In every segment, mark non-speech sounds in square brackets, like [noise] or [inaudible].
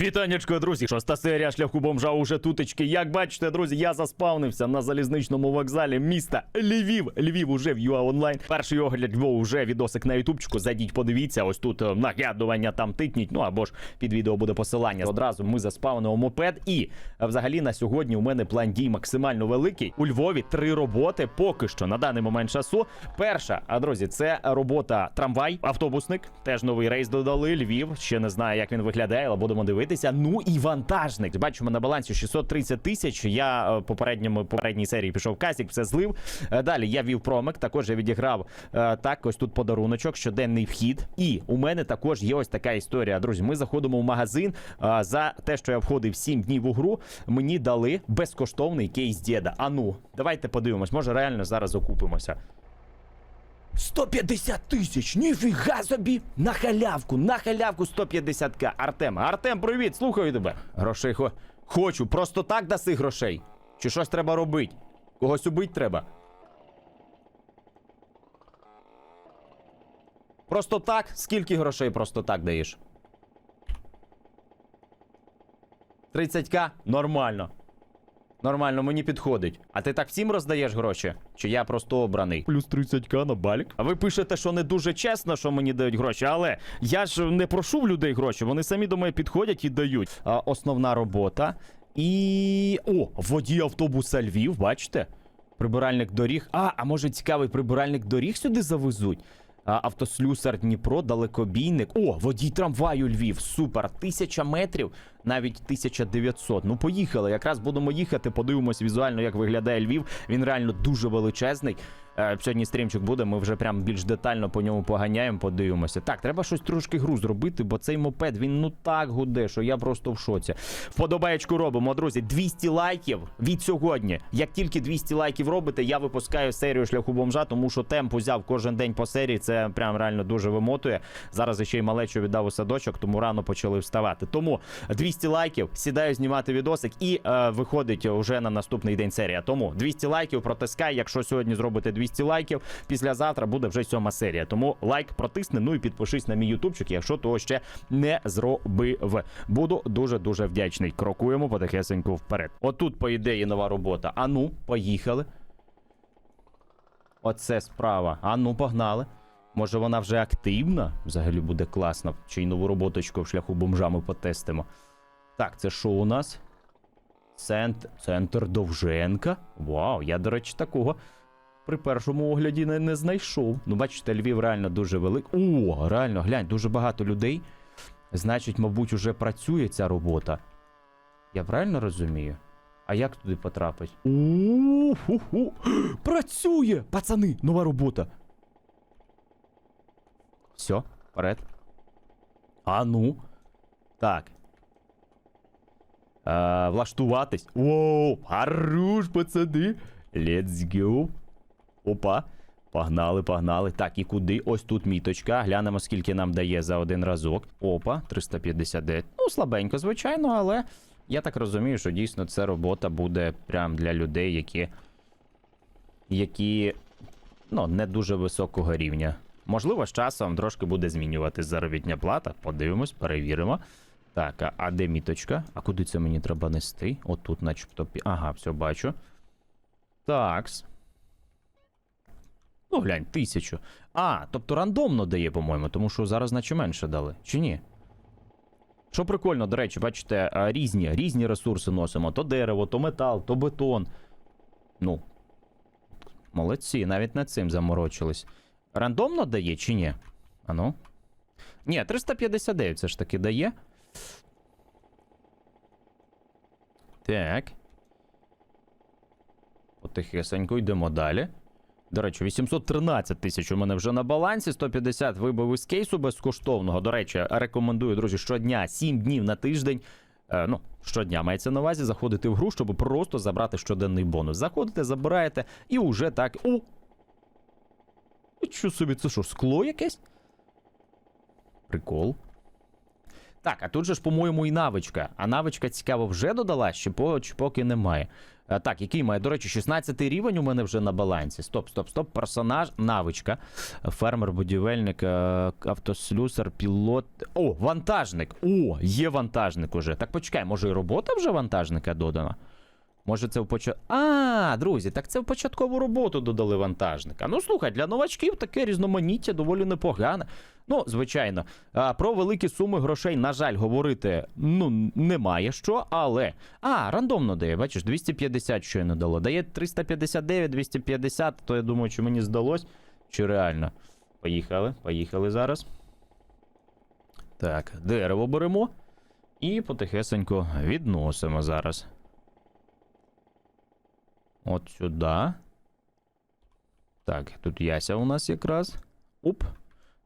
Вітаннячко, друзі! Шоста серія шляху бомжа уже тутечки. Як бачите, друзі, я заспавнився на залізничному вокзалі міста Львів. Львів уже в ЮА онлайн. Перший огляд Львова вже відосик на ютубчику. Зайдіть, подивіться. Ось тут е, нагадування там тикніть. Ну або ж під відео буде посилання. Одразу ми заспавнимо мопед. І е, взагалі на сьогодні у мене план дій максимально великий. У Львові три роботи поки що на даний момент часу. Перша, а друзі, це робота трамвай, автобусник. Теж новий рейс додали. Львів. Ще не знаю, як він виглядає, але будемо дивитися. Ну і вантажник. Бачимо на балансі 630 тисяч. Я е, попередньому попередній серії пішов казік, все злив. Е, Далі я вів промик. Також я відіграв е, так. Ось тут подаруночок, щоденний вхід. І у мене також є ось така історія. Друзі, ми заходимо в магазин. За те, що я входив 7 днів у гру, мені дали безкоштовний кейс діда. А ну, давайте подивимось. Може реально зараз окупимося. 150 тисяч! Ніфіга собі! На халявку, на халявку 150к. Артем, Артем, привіт! Слухаю тебе. Грошей хо... хочу. Просто так даси грошей. Чи щось треба робити? Когось убить треба. Просто так? Скільки грошей просто так даєш? 30к? Нормально. Нормально, мені підходить. А ти так всім роздаєш гроші? Чи я просто обраний? Плюс 30к на балік. А ви пишете, що не дуже чесно, що мені дають гроші, але я ж не прошу в людей гроші, вони самі до мене підходять і дають. А, основна робота. І. О, водій автобуса Львів, бачите? Прибиральник доріг. А, а може цікавий прибиральник доріг сюди завезуть? Автослюсар Дніпро, далекобійник. О, водій трамваю Львів. Супер. Тисяча метрів, навіть 1900. Ну, поїхали. Якраз будемо їхати, подивимось візуально, як виглядає Львів. Він реально дуже величезний. Е, Сьогодні стрімчик буде, ми вже прям більш детально по ньому поганяємо, подивимося. Так, треба щось трошки гру зробити, бо цей мопед він ну так гуде, що я просто в шоці. Вподобаєчку робимо, друзі. 200 лайків від сьогодні. Як тільки 200 лайків робите, я випускаю серію шляху бомжа, тому що темп узяв кожен день по серії. Це прям реально дуже вимотує. Зараз ще й малечу віддав у садочок, тому рано почали вставати. Тому 200 лайків, сідаю знімати відосик і е, виходить уже на наступний день серія. Тому 200 лайків протискай. Якщо сьогодні зробите 200 лайків, післязавтра буде вже сьома серія. Тому лайк протисни, ну і підпишись на мій ютубчик, якщо того ще не зробив. Буду дуже дуже вдячний. Крокуємо потихесеньку вперед. Отут, по ідеї, нова робота. А ну, поїхали. Оце справа. А ну, погнали. Може вона вже активна? Взагалі буде класно. Чи й нову роботочку в шляху бомжа ми потестимо. Так, це що у нас? Цент... Центр Довженка. Вау, я, до речі, такого при першому огляді не, не знайшов. Ну, бачите, Львів реально дуже великий. О, реально, глянь, дуже багато людей. Значить, мабуть, уже працює ця робота. Я правильно розумію? А як туди потрапить? У-ху-ху. Працює! Пацани, нова робота. Все, вперед. А ну. Так. А, влаштуватись. Воу, хорош, пацани. Let's go. Опа. Погнали, погнали. Так, і куди? Ось тут міточка. Глянемо, скільки нам дає за один разок. Опа, 359. Ну, слабенько, звичайно, але я так розумію, що дійсно це робота буде прям для людей, які. які. Ну, не дуже високого рівня. Можливо, з часом трошки буде змінюватись заробітня плата. Подивимось, перевіримо. Так, а де міточка? А куди це мені треба нести? Отут, начебто. Ага, все бачу. Такс. Ну, глянь, тисячу. А, тобто рандомно дає, по-моєму, тому що зараз наче менше дали. Чи ні? Що прикольно, до речі, бачите, різні, різні ресурси носимо: то дерево, то метал, то бетон. Ну. Молодці, навіть над цим заморочились. Рандомно дає чи ні? Ану. Ні, 359 все ж таки дає. Так. Потихесенько йдемо далі. До речі, 813 тисяч у мене вже на балансі. 150 вибив із кейсу безкоштовного. До речі, рекомендую, друзі, щодня 7 днів на тиждень. Е, ну, щодня мається на увазі заходити в гру, щоб просто забрати щоденний бонус. Заходите, забираєте, і уже так. О! Що собі, це що, скло якесь? Прикол. Так, а тут же ж, по-моєму, і навичка. А навичка цікаво вже додала, чи, по, поки немає. А, так, який має, до речі, 16 рівень у мене вже на балансі. Стоп, стоп, стоп. Персонаж, навичка. Фермер, будівельник, е, автослюсар, пілот. О, вантажник. О, є вантажник уже. Так почекай, може і робота вже вантажника додана? Може, це в початку. А, друзі, так це в початкову роботу додали вантажника. Ну, слухай, для новачків таке різноманіття доволі непогане. Ну, звичайно, про великі суми грошей, на жаль, говорити ну, немає що, але. А, рандомно дає, бачиш, 250 щойно дало. Дає 359, 250, то я думаю, чи мені здалось, чи реально. Поїхали, поїхали зараз. Так, дерево беремо і потихесенько відносимо зараз. От сюди. Так, тут Яся у нас якраз. Уп.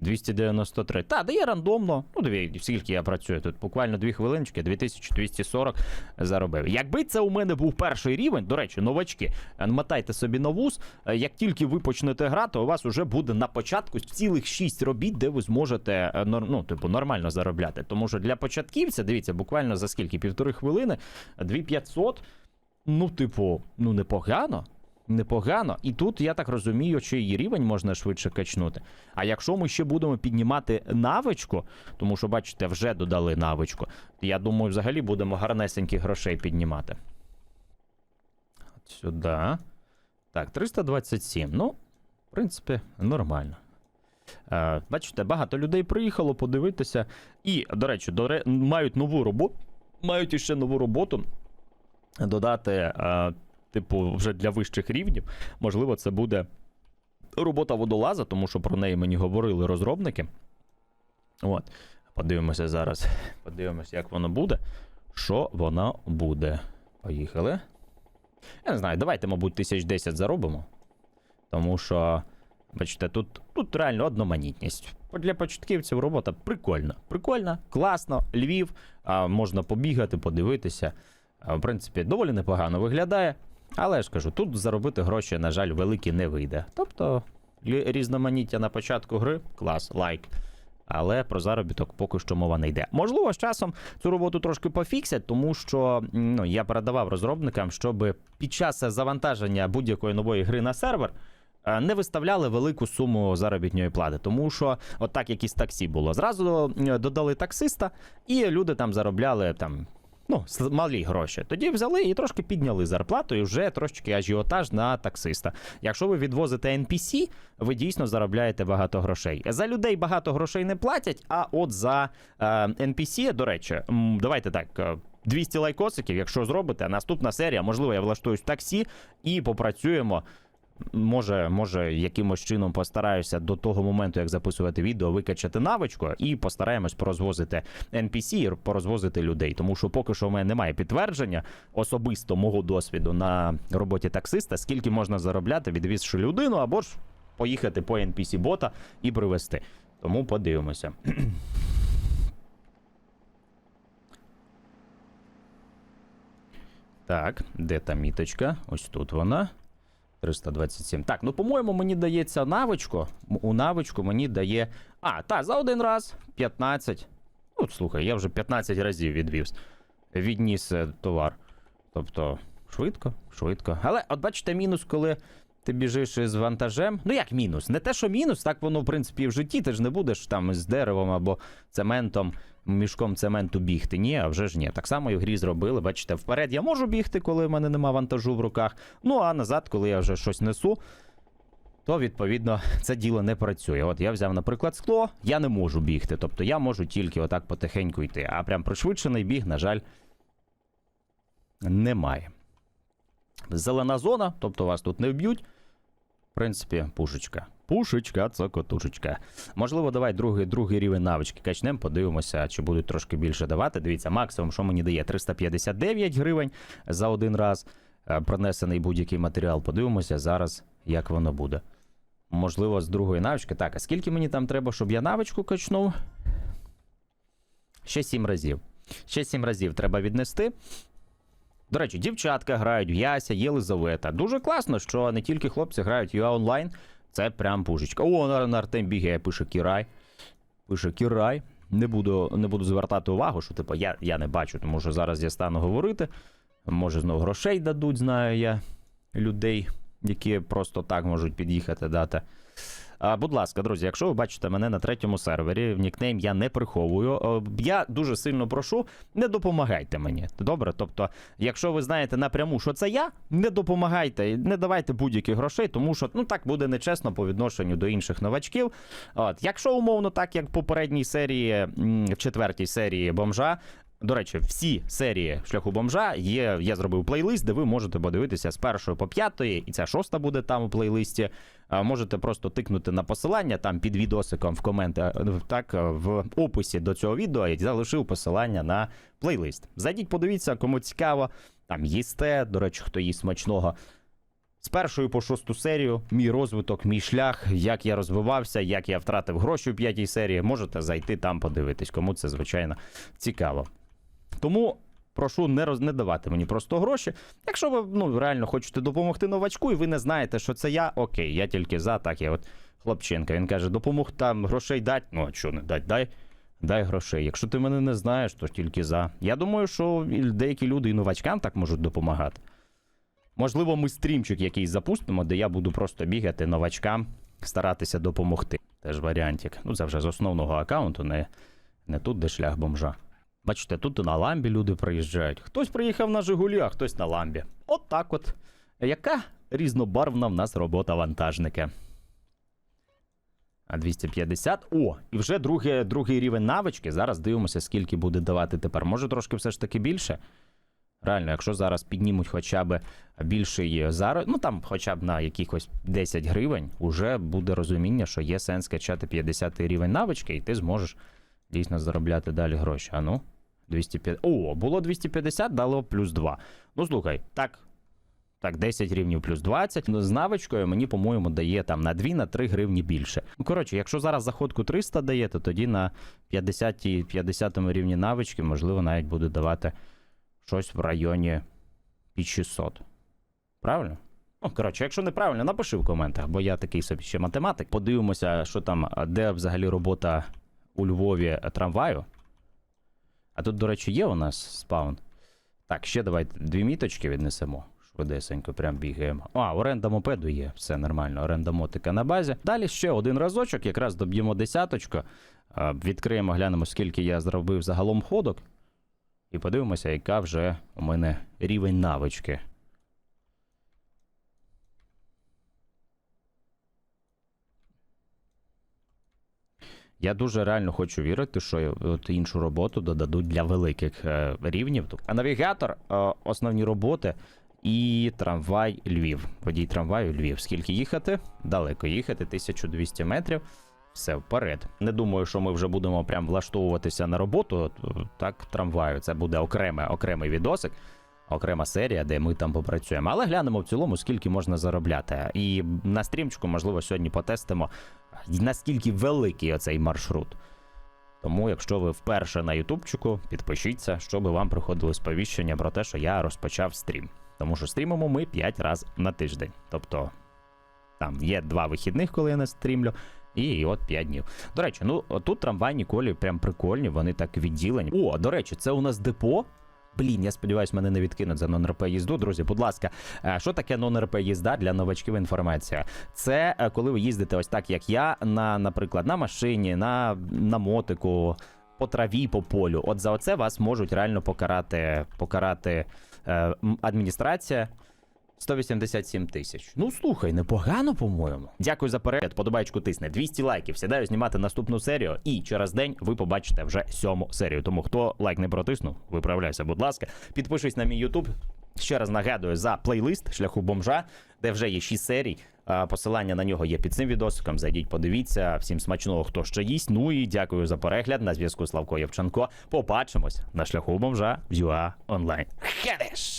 293. Та, дає рандомно. Ну, диві, скільки я працюю тут. Буквально 2 хвилиночки, 2240 заробив. Якби це у мене був перший рівень, до речі, новачки, мотайте собі на вуз. Е, Як тільки ви почнете грати, у вас вже буде на початку цілих 6 робіт, де ви зможете е, ну, типу, нормально заробляти. Тому що для початківця, дивіться, буквально за скільки? Півтори хвилини, 2500. Ну, типу, ну непогано. Непогано. І тут, я так розумію, що і рівень можна швидше качнути. А якщо ми ще будемо піднімати навичку, тому що, бачите, вже додали навичку, я думаю, взагалі будемо гарнесеньких грошей піднімати. От сюди. Так, 327. Ну, в принципі, нормально. Е, бачите, багато людей приїхало подивитися. І, до речі, до ре... мають нову роботу. Мають іще нову роботу додати, е, типу, вже для вищих рівнів. Можливо, це буде робота водолаза, тому що про неї мені говорили розробники. От. Подивимося зараз. Подивимося, як воно буде. Що воно буде. Поїхали. Я не знаю, давайте, мабуть, 1010 заробимо. Тому що, бачите, тут, тут реально одноманітність. Для початківців робота прикольна. Прикольна, класно, Львів, а, можна побігати, подивитися. А, В принципі, доволі непогано виглядає. Але ж кажу, тут заробити гроші, на жаль, великі не вийде. Тобто, різноманіття на початку гри клас, лайк. Але про заробіток поки що мова не йде. Можливо, з часом цю роботу трошки пофіксять, тому що ну, я передавав розробникам, щоб під час завантаження будь-якої нової гри на сервер е, не виставляли велику суму заробітної плати. Тому що, от так як і з таксі було. Зразу додали таксиста, і люди там заробляли там. Ну, малі гроші. Тоді взяли і трошки підняли зарплату, і вже трошки ажіотаж на таксиста. Якщо ви відвозите NPC, ви дійсно заробляєте багато грошей. За людей багато грошей не платять, а от за е, NPC, до речі, давайте так. е, 200 лайкосиків, якщо зробите, наступна серія, можливо, я влаштуюсь в таксі і попрацюємо. Може, може, якимось чином постараюся до того моменту, як записувати відео, викачати навичку, і постараємось порозвозити NPC порозвозити людей. Тому що поки що в мене немає підтвердження особисто мого досвіду на роботі таксиста, скільки можна заробляти, відвізши людину, або ж поїхати по NPC бота і привезти. Тому подивимося. Так, де та міточка? Ось тут вона. 327. Так, ну по-моєму, мені дається навичку. У навичку мені дає. А, та, за один раз 15. Ну, слухай, я вже 15 разів відвіз. Відніс е, товар. Тобто, швидко, швидко. Але, от бачите, мінус, коли ти біжиш із вантажем. Ну як мінус? Не те, що мінус, так воно, в принципі, в житті. Ти ж не будеш там з деревом або цементом, мішком цементу бігти. Ні, а вже ж ні. Так само і в грі зробили. Бачите, вперед я можу бігти, коли в мене нема вантажу в руках. Ну а назад, коли я вже щось несу. То відповідно [laughs] це діло не працює. От я взяв, наприклад, скло, я не можу бігти. Тобто я можу тільки отак потихеньку йти. А прям пришвидшений біг, на жаль, немає. Зелена зона, тобто вас тут не вб'ють. В принципі, пушечка. Пушечка, це котушечка. Можливо, давай другий, другий рівень навички качнемо, подивимося, чи будуть трошки більше давати. Дивіться, максимум, що мені дає 359 гривень за один раз. е, Пронесений будь-який матеріал. Подивимося зараз, як воно буде. Можливо, з другої навички. Так, а скільки мені там треба, щоб я навичку качнув? Ще 7 разів. Ще 7 разів треба віднести. До речі, дівчатка грають Яся, Єлизавета. Дуже класно, що не тільки хлопці грають UA онлайн. Це прям пушечка. О, на, Артем бігає, пише Кірай. Пише Кірай. Не буду, не буду звертати увагу, що типу, я, я не бачу, тому що зараз я стану говорити. Може, знову грошей дадуть, знаю я людей, які просто так можуть під'їхати дати. Будь ласка, друзі, якщо ви бачите мене на третьому сервері, нікнейм я не приховую. Я дуже сильно прошу, не допомагайте мені. Добре? Тобто, якщо ви знаєте напряму, що це я, не допомагайте, не давайте будь-яких грошей, тому що ну так буде нечесно по відношенню до інших новачків. От, якщо умовно, так як в попередній серії, в четвертій серії бомжа. До речі, всі серії шляху бомжа є. Я зробив плейлист, де ви можете подивитися з першої по п'ятої, і ця шоста буде там у плейлисті. Можете просто тикнути на посилання там під відосиком в коментах, так в описі до цього відео я залишив посилання на плейлист. Зайдіть, подивіться, кому цікаво. Там їсте. До речі, хто їсть смачного. З першої по шосту серію, мій розвиток, мій шлях, як я розвивався, як я втратив гроші у п'ятій серії. Можете зайти там подивитись, кому це звичайно цікаво. Тому прошу не роз... не давати мені просто гроші. Якщо ви ну, реально хочете допомогти новачку, і ви не знаєте, що це я, окей, я тільки за, так я от хлопчинка. Він каже, допомог там грошей дать. Ну, а що не дать? Дай. Дай грошей. Якщо ти мене не знаєш, то тільки за. Я думаю, що деякі люди і новачкам так можуть допомагати. Можливо, ми стрімчик якийсь запустимо, де я буду просто бігати новачкам, старатися допомогти. Теж варіантик. Ну, це вже з основного аккаунту, не, не тут, де шлях бомжа. Бачите, тут і на ламбі люди приїжджають. Хтось приїхав на Жигулі, а хтось на ламбі. От так от. Яка різнобарвна в нас робота вантажника. А 250. О, і вже друге, другий рівень навички. Зараз дивимося, скільки буде давати тепер. Може трошки все ж таки більше. Реально, якщо зараз піднімуть хоча б більший зараз, ну там хоча б на якихось 10 гривень, уже буде розуміння, що є сенс качати 50 рівень навички, і ти зможеш дійсно заробляти далі гроші. А ну, 250. О, було 250, дало плюс 2. Ну слухай, так. Так, 10 рівнів плюс 20. Ну, з навичкою мені, по-моєму, дає там на 2 на 3 гривні більше. Ну, коротше, якщо зараз заходку 300 дає, то тоді на 50, 50 рівні навички, можливо, навіть буде давати щось в районі під 600. Правильно? Ну, коротше, якщо неправильно, напиши в коментах, бо я такий собі ще математик. Подивимося, що там, де взагалі робота у Львові трамваю. А тут, до речі, є у нас спаун. Так, ще давайте дві міточки віднесемо. Швидесенько, прям бігаємо. А, оренда мопеду є, все нормально, оренда мотика на базі. Далі ще один разочок, якраз доб'ємо десяточку. Відкриємо, глянемо, скільки я зробив загалом ходок. І подивимося, яка вже у мене рівень навички. Я дуже реально хочу вірити, що от іншу роботу додадуть для великих е, рівнів. А навігатор, е, основні роботи і трамвай Львів. Водій трамваю Львів. Скільки їхати? Далеко їхати, 1200 метрів. Все вперед. Не думаю, що ми вже будемо прям влаштовуватися на роботу. е, Так, трамваю. Це буде окреме, окремий відосик, окрема серія, де ми там попрацюємо. Але глянемо в цілому, скільки можна заробляти. І на стрімчику, можливо, сьогодні потестимо, наскільки великий оцей маршрут. Тому, якщо ви вперше на Ютубчику, підпишіться, щоб вам приходило сповіщення про те, що я розпочав стрім. Тому що стрімимо ми 5 разів на тиждень. Тобто там є два вихідних, коли я не стрімлю, і от 5 днів. До речі, ну тут трамвайні колії прям прикольні, вони так відділені. О, до речі, це у нас депо. Блін, я сподіваюся, мене не відкинуть за нон-РП їзду. Друзі, будь ласка, е, що таке нон-РП їзда для новачків інформація? Це е, коли ви їздите ось так, як я, на, наприклад, на машині, на, на мотику, по траві, по полю. От за оце вас можуть реально покарати, покарати е, адміністрація. 187 тисяч. Ну слухай, непогано, по-моєму. Дякую за перегляд. Подобайку тисне 200 лайків. Сідаю знімати наступну серію. І через день ви побачите вже сьому серію. Тому хто лайк не протиснув, виправляйся, будь ласка. Підпишись на мій Ютуб. Ще раз нагадую за плейлист шляху бомжа, де вже є 6 серій. Посилання на нього є під цим відосиком. Зайдіть, подивіться. Всім смачного, хто ще їсть. Ну і дякую за перегляд. На зв'язку Славко Євченко. Побачимось на шляху бомжа в UA онлайн. Хедеш!